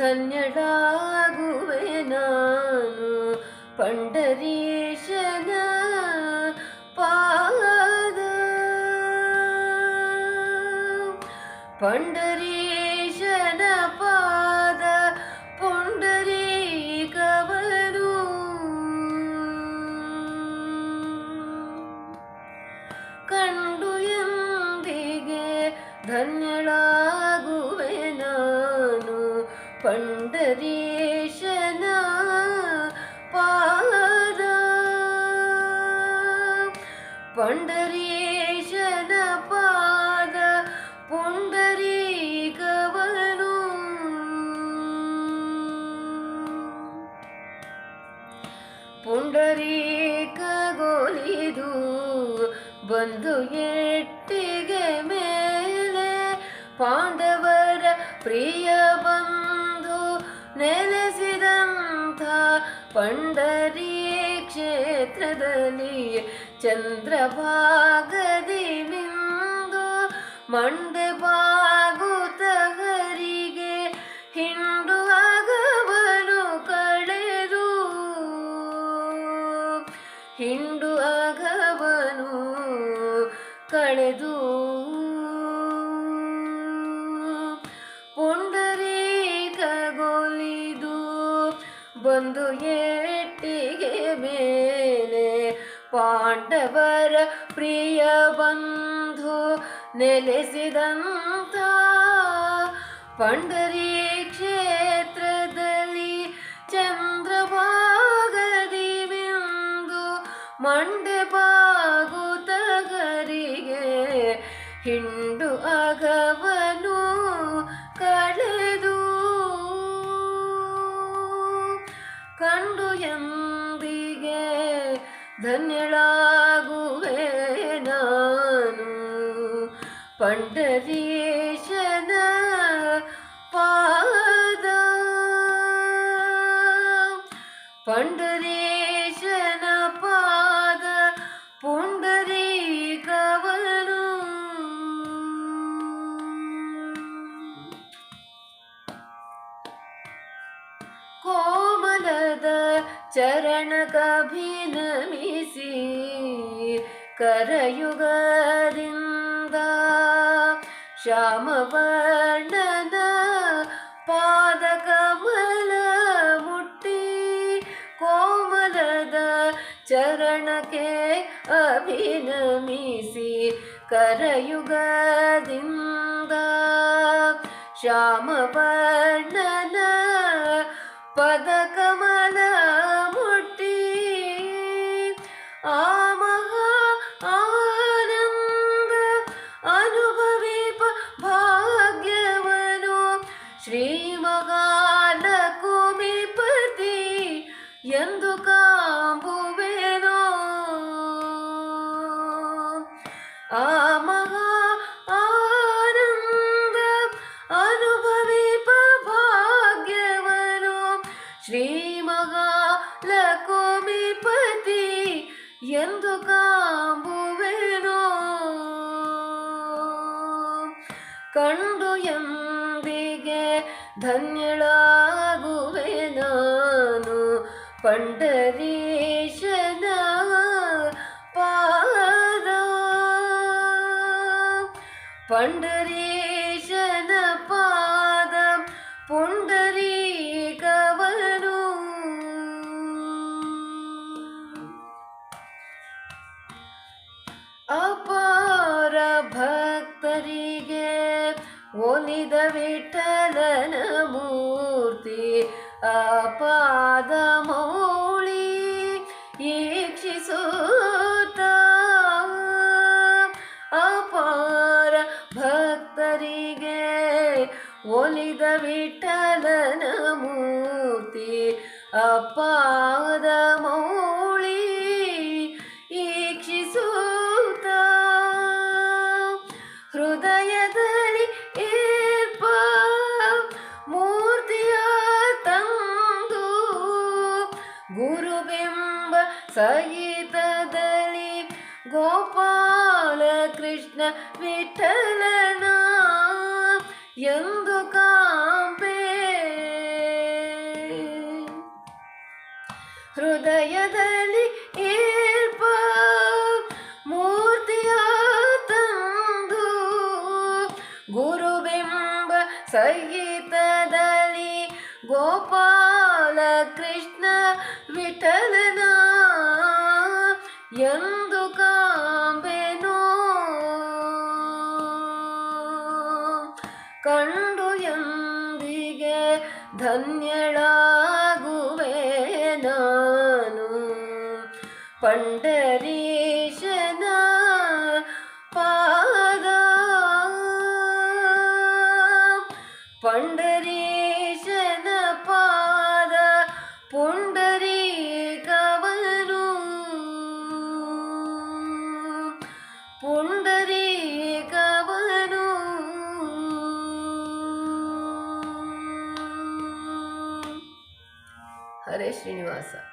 ಧನ್ಯಳಾಗುವೆ ನಾನು ಪಂಡರೀಶನ ಪಾದ ಪಂಡರೀಶನ ಪಂಡರೀಶನ ಪಾದ ಪಂಡರೀಶನ ಪಾದ ಪುಂಡರೀಕವನು ಪುಂಡರೀಕಗೊಲಿದು ಬಂದು ಎಟ್ಟಿಗೆ ಮೇಲೆ ಪಾಂಡವರ ಪ್ರಿಯ ಬಂಧು ನೆಲೆಸಿದಂಥ ಪಂಡರಿ ಕ್ಷೇತ್ರದಲ್ಲಿ ಚಂದ್ರಭಾಗದಿ ನಿಂದು ಮಂಡೆ ಬಾಗುತ್ತ ಬಂದು ಎಟ್ಟಿಗೆ ಮೇಲೆ ಪಾಂಡವರ ಪ್ರಿಯ ಬಂಧು ನೆಲೆಸಿದಂಥ ಪಂಡರಿ ಕ್ಷೇತ್ರದಲ್ಲಿ ಚಂದ್ರಭಾಗದಿ ಬಿಂದು ಮಂಡೆ ಬಾಗುತಗರಿಗೆ ಹಿಂಡು ಅಗವನು ಕಂಡು ಎಂದಿಗೆ ಧನ್ಯಳಾಗುವೆ ನಾನು ಪಂಡರೀಶನ ಪಾದ. ಪಂಡರೀಶನ ಚರಣಕಭಿನಮಿಸಿ ಕರಯುಗದಿಂದ ಶ್ಯಾಮವರ್ಣನ ಪಾದ ಕಮಲ ಮುಟ್ಟಿ ಕೋಮಲದ ಚರಣಕ್ಕೆ ಅಭಿನಮಿಸಿ ಕರಯುಗದಿಂದ ಶ್ಯಾಮವರ್ಣನ ಪದ ಆ ಮಹಾ ಆನಂದ ಅನುಭವಿಪ ಭಾಗ್ಯವನು ಶ್ರೀಮಗಾಲ ಕುಮಿಪತಿ ಎಂದು ಕಾಂಬುವೆನೋ ಕಂಡು ಎಂದಿಗೆ ಧನ್ಯಳಾಗುವೆ ನಾನು ಪಂಡರೀಶನ ಪಾದ ಪಂಡರೀಶನ ಪಾದ ಪುಂಡರೀಕವನು ಅಪಾರ ಭಕ್ತರಿಗೆ ಒಲಿದ ವಿಠಲನ ಮೂರ್ತಿ ಅಪಾದ ಮೌಳಿ ಒಲಿದ ವಿಠಲನ ಮೂರ್ತಿ ಅಪಾದ ಮೌಳಿ ಈಕ್ಷಿಸುತ್ತ ಹೃದಯದಲ್ಲಿ ಏರ್ಪ ಮೂರ್ತಿಯ ತಂದು, ಗುರುಬಿಂಬ ಸಹಿತದಲ್ಲಿ ಗೋಪಾಲ ಕೃಷ್ಣ ವಿಠಲನ. ಎಂದು ಗುರುಬಿಂಬ ಸಹಿತದಲ್ಲಿ ಗೋಪಾಲ ಕೃಷ್ಣ ವಿಠಲನ? ಎಂದು ಕಾಂಬೆನೋ? ಕಂಡು ಎಂದಿಗೆ ಧನ್ಯಳಾಗುವೆ ನಾನು? ಪಂಡರೀಶನ பண்டரீஷன பாத புண்டரீ கவரும். புண்டரீ கவரும். ஹரே ஸ்ரீனிவாசா.